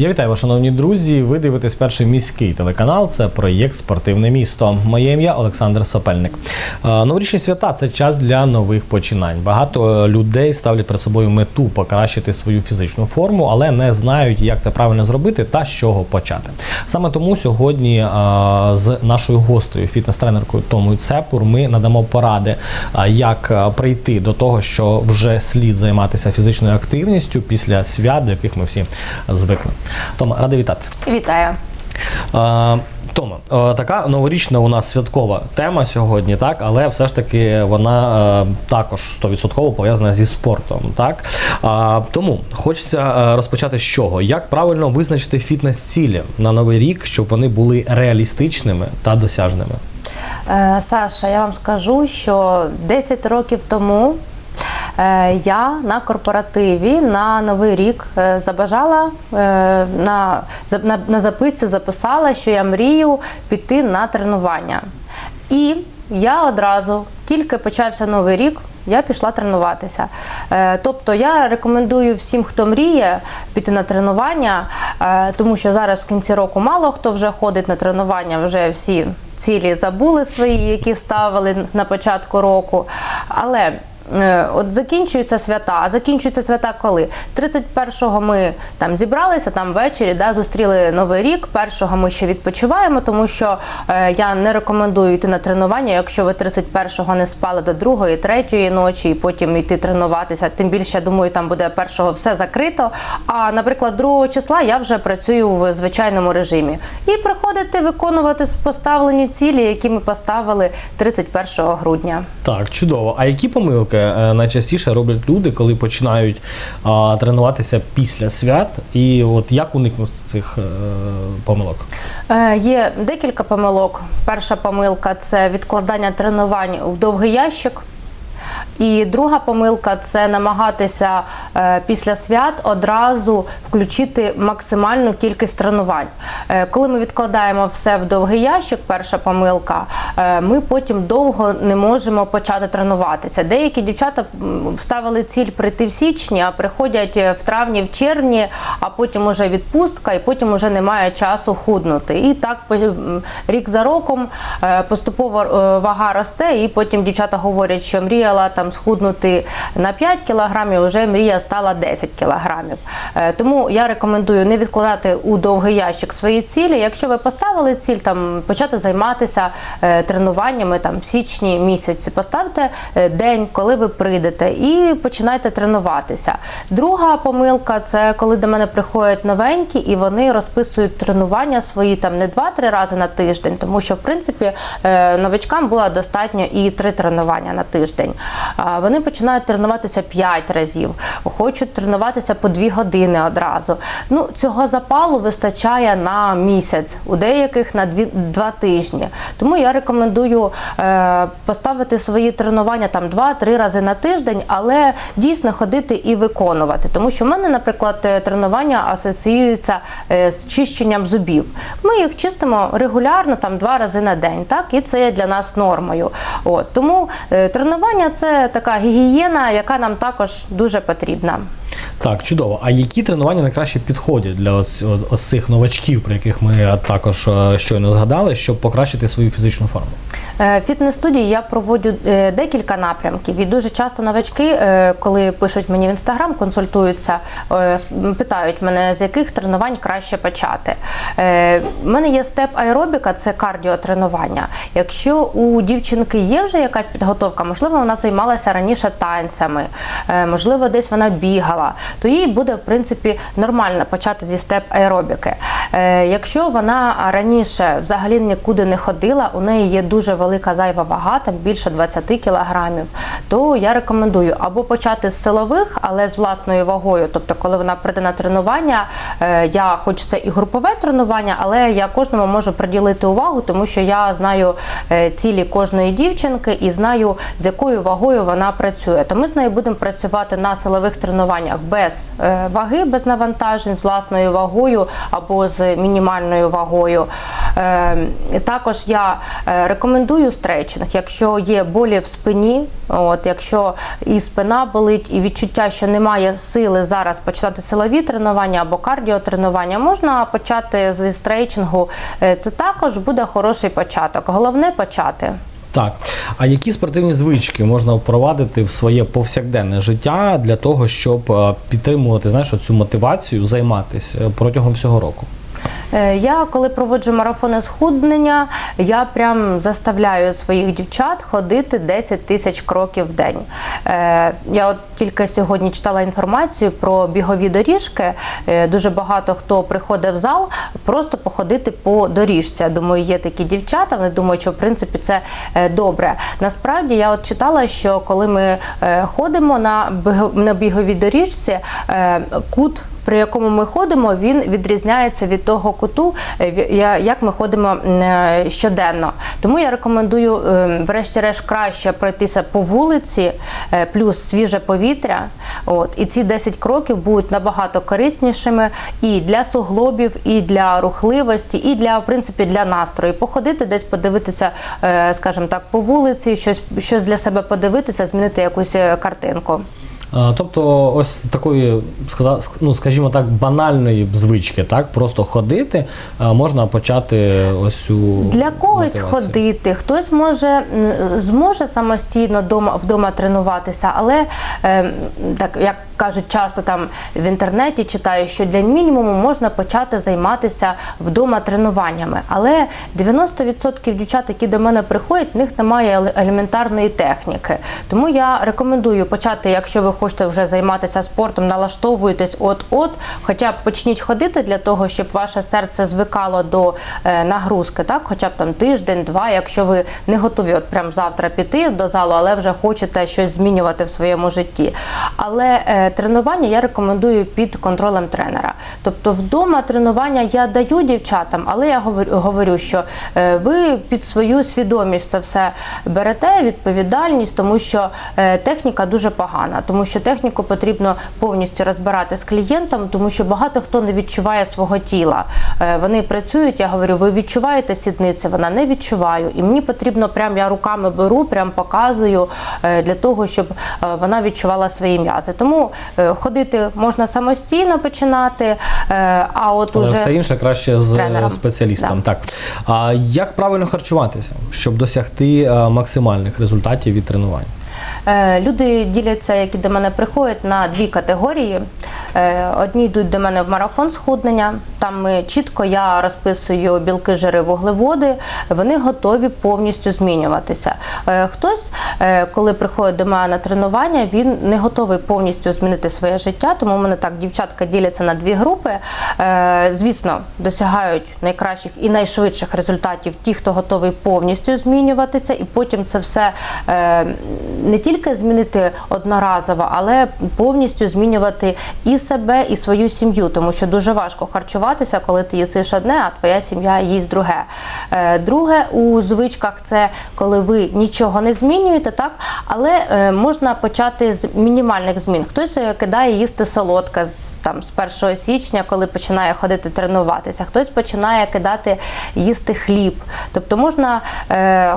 Я вітаю шановні друзі. Ви дивитесь перший міський телеканал. Це проєкт Спортивне місто. Моє ім'я Олександр Сопельник. Е, Новорічні свята це час для нових починань. Багато людей ставлять перед собою мету покращити свою фізичну форму, але не знають, як це правильно зробити та з чого почати. Саме тому сьогодні е, з нашою гостею, фітнес-тренеркою Томою Цепур, ми надамо поради, е, як прийти до того, що вже слід займатися фізичною активністю після свят, до яких ми всі звикли. Тома, радий вітати. Вітаю. Е, Тома, така новорічна у нас святкова тема сьогодні, так, але все ж таки вона також 100% пов'язана зі спортом. Так? А, тому хочеться розпочати з чого? Як правильно визначити фітнес-цілі на новий рік, щоб вони були реалістичними та досяжними? Е, Саша, я вам скажу, що 10 років тому я на корпоративі на Новий рік е, забажала е, на, на, на записці записала, що я мрію піти на тренування. І я одразу, тільки почався новий рік, я пішла тренуватися. Е, Тобто я рекомендую всім, хто мріє, піти на тренування, е, тому що зараз в кінці року мало хто вже ходить на тренування, вже всі цілі забули свої, які ставили на початку року. Але е, От закінчуються свята. А закінчуються свята коли? 31-го ми там зібралися там ввечері, да, зустріли новий рік. Першого ми ще відпочиваємо, тому що е, я не рекомендую йти на тренування, якщо ви 31-го не спали до 2-ї, 3-ї ночі, і потім йти тренуватися. Тим більше, я думаю, там буде першого все закрито. А наприклад, 2 числа я вже працюю в звичайному режимі. І приходити виконувати поставлені цілі, які ми поставили 31 грудня. Так, чудово. А які помилки е, найчастіше роблять люди, коли починають а, тренуватися після свят? І от як уникнути цих е, помилок? Е, Є декілька помилок. Перша помилка це відкладання тренувань в довгий ящик. І друга помилка це намагатися е, після свят одразу включити максимальну кількість тренувань. Е, коли ми відкладаємо все в довгий ящик, перша помилка, е, ми потім довго не можемо почати тренуватися. Деякі дівчата вставили ціль прийти в січні, а приходять в травні, в червні, а потім уже відпустка, і потім уже немає часу худнути. І так рік за роком поступово вага росте, і потім дівчата говорять, що мріяла там схуднути на 5 кілограмів, вже мрія стала 10 кілограмів. Е, Тому я рекомендую не відкладати у довгий ящик свої цілі. Якщо ви поставили ціль, там почати займатися е, тренуваннями там в січні місяці, поставте е, день, коли ви прийдете, і починайте тренуватися. Друга помилка це коли до мене приходять новенькі і вони розписують тренування свої там не 2-3 рази на тиждень, тому що в принципі новичкам було достатньо і 3 тренування на тиждень. Вони починають тренуватися 5 разів, хочуть тренуватися по 2 години одразу. Ну цього запалу вистачає на місяць, у деяких на 2 тижні. Тому я рекомендую е, поставити свої тренування там 2-3 рази на тиждень, але дійсно ходити і виконувати. Тому що в мене, наприклад, е, тренування асоціюються е, з чищенням зубів. Ми їх чистимо регулярно, там два рази на день, так і це є для нас нормою. От тому тренування це така гігієна, яка нам також дуже потрібна. Так, чудово. А які тренування найкраще підходять для ось, цих новачків, про яких ми також е, щойно згадали, щоб покращити свою фізичну форму? Е, фітнес-студії я проводжу е, декілька напрямків. І дуже часто новачки, коли пишуть мені в інстаграм, консультуються, питають мене, з яких тренувань краще почати. У мене є степ аеробіка, це кардіотренування. Якщо у дівчинки є вже якась підготовка, можливо, вона займалася раніше танцями, можливо, десь вона бігала, то їй буде в принципі нормально почати зі степ аеробіки. Е, Якщо вона раніше взагалі нікуди не ходила, у неї є дуже велика зайва вага, там більше 20 кілограмів, то я рекомендую або почати з силових, але з власною вагою. Тобто, коли вона прийде на тренування, е, я хоч це і групове тренування, але я кожному можу приділити увагу, тому що я знаю е, цілі кожної дівчинки і знаю, з якою вагою вона працює. То ми з нею будемо працювати на силових тренуваннях без е, ваги, без навантажень, з власною вагою або з мінімальною вагою. Е, Е, Також я е, рекомендую стрейчинг, якщо є болі в спині, от, якщо і спина болить, і відчуття, що немає сили зараз починати силові тренування або кардіотренування, можна почати зі стрейчингу. Е, Це також буде хороший початок. Головне почати. Так, а які спортивні звички можна впровадити в своє повсякденне життя для того, щоб е, підтримувати знаєш, цю мотивацію займатися е, протягом всього року? Е, Я коли проводжу марафони схуднення, я прям заставляю своїх дівчат ходити 10 тисяч кроків в день. Е, Я от тільки сьогодні читала інформацію про бігові доріжки. Е, Дуже багато хто приходить в зал просто походити по доріжці. Думаю, є такі дівчата. Вони думають, що в принципі це добре. Насправді я от читала, що коли ми ходимо на біговій доріжці, кут при якому ми ходимо, він відрізняється від того куту, е, як ми ходимо е, щоденно. Тому я рекомендую, е, врешті-решт, краще пройтися по вулиці, плюс свіже повітря. От, і ці 10 кроків будуть набагато кориснішими і для суглобів, і для рухливості, і для в принципі для настрою. Походити десь подивитися, скажімо так, по вулиці, щось, щось для себе подивитися, змінити якусь картинку. Е, Тобто, ось з такої, ну скажімо так, банальної звички, так просто ходити, е, можна почати ось цю Для когось мотивацію. ходити, хтось може зможе самостійно дома вдома тренуватися, але е, так як кажуть, часто там в інтернеті читаю, що для мінімуму можна почати займатися вдома тренуваннями. Але 90% дівчат, які до мене приходять, в них немає елементарної техніки. Тому я рекомендую почати, якщо ви хочете вже займатися спортом, налаштовуєтесь от-от, хоча б почніть ходити для того, щоб ваше серце звикало до е, нагрузки, так, хоча б там тиждень-два, якщо ви не готові от прям завтра піти до залу, але вже хочете щось змінювати в своєму житті. Але е, тренування я рекомендую під контролем тренера. Тобто вдома тренування я даю дівчатам, але я говорю, що е, ви під свою свідомість це все берете, відповідальність, тому що е, техніка дуже погана, тому що техніку потрібно повністю розбирати з клієнтом, тому що багато хто не відчуває свого тіла. Е, Вони працюють, я говорю, ви відчуваєте сідниці? Вона не відчуваю. І мені потрібно прям я руками беру, прям показую для того, щоб вона відчувала свої м'язи. Тому ходити можна самостійно починати, е, а от Але уже все інше краще з тренером. спеціалістом. Так. А як правильно харчуватися, щоб досягти е, максимальних результатів від тренувань? Е, Люди діляться, які до мене приходять, на дві категорії. Е, Одні йдуть до мене в марафон схуднення. Там ми чітко я розписую білки, жири, вуглеводи. Вони готові повністю змінюватися. Е, Хтось, коли приходить до мене на тренування, він не готовий повністю змінити своє життя. Тому в мене так дівчатка діляться на дві групи. Звісно, досягають найкращих і найшвидших результатів ті, хто готовий повністю змінюватися, і потім це все не тільки змінити одноразово, але повністю змінювати і себе, і свою сім'ю, тому що дуже важко харчуватися, коли ти їсиш одне, а твоя сім'я їсть друге. Е, Друге у звичках це коли ви нічого не змінюєте, так але е, можна почати з мінімальних змін. Хтось е, кидає їсти солодке там з 1 січня, коли починає ходити тренуватися. Хтось починає кидати їсти хліб. Тобто можна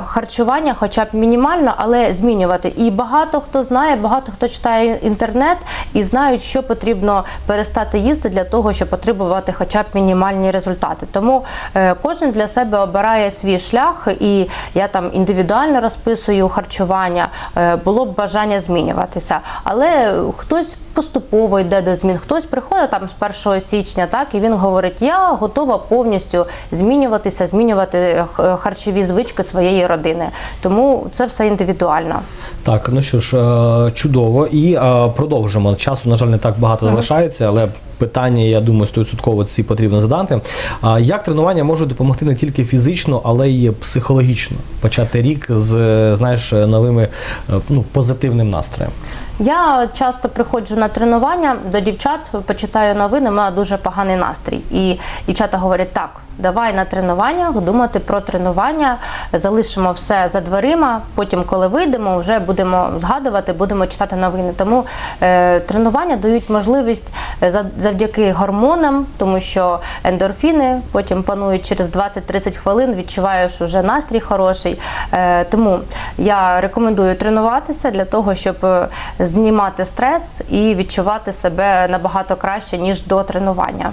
харчування, хоча б мінімально, але змінювати. І багато хто знає, багато хто читає інтернет і знають, що потрібно перестати їсти для того, щоб отримувати хоча б мінімальні результати. Тому е, кожен для себе обирає свій шлях, і я там індивідуально розписую харчування. Е, було б бажання змінюватися, але хтось поступово йде до змін, хтось приходить там з 1 січня, так і він говорить: я готова повністю змінюватися, змінювати е, х- харчові звички своєї родини. Тому це все індивідуально. Так, ну що ж, е, чудово. І е, продовжимо. Часу, на жаль, не так багато залишається, але питання, я думаю, 100% ці потрібно задати. А Як тренування можуть допомогти не тільки фізично, але й психологічно почати рік з знаєш новими е, ну, позитивним настроєм? Я часто приходжу на тренування до дівчат, почитаю новини, у дуже поганий настрій. І дівчата говорять, так, давай на тренуваннях думати про тренування, залишимо все за дверима. Потім, коли вийдемо, вже будемо згадувати, будемо читати новини. Тому е, тренування дають можливість е, за- завдяки гормонам, тому що ендорфіни потім панують через 20-30 хвилин, відчуваєш уже настрій хороший. Е, Тому я рекомендую тренуватися для того, щоб е, знімати стрес і відчувати себе набагато краще ніж до тренування.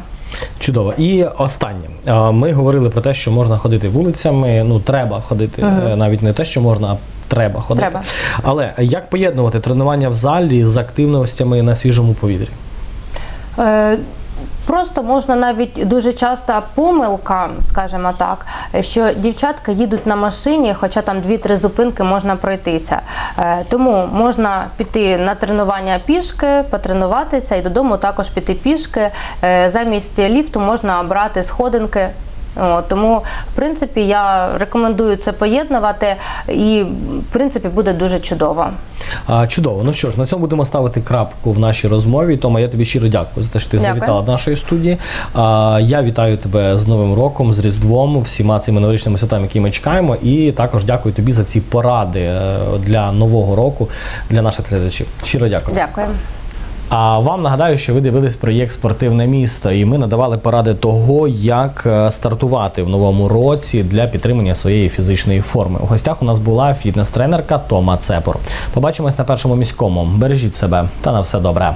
Чудово. І останнє. Ми говорили про те, що можна ходити вулицями. Ну, треба ходити. Е, Навіть не те, що можна, а треба ходити. Треба. Але як поєднувати тренування в залі з активностями на свіжому повітрі? Е, Просто можна навіть дуже часто помилка, скажімо так, що дівчатка їдуть на машині, хоча там 2-3 зупинки можна пройтися. Е, Тому можна піти на тренування пішки, потренуватися і додому також піти пішки. Е, Замість ліфту можна брати сходинки. О, тому, в принципі, я рекомендую це поєднувати, і в принципі буде дуже чудово. А, чудово. Ну що ж, на цьому будемо ставити крапку в нашій розмові. Тома, я тобі щиро дякую за те, що ти Дякую. завітала до нашої студії. А, я вітаю тебе з Новим роком, з Різдвом, всіма цими новорічними святами, які ми чекаємо. І також дякую тобі за ці поради е, для нового року для наших глядачів. Щиро дякую. Дякую. А вам нагадаю, що ви дивились проєкт Спортивне місто, і ми надавали поради того, як е, стартувати в новому році для підтримання своєї фізичної форми. У гостях у нас була фітнес-тренерка Тома Цепор. Побачимось на першому міському. Бережіть себе та на все добре.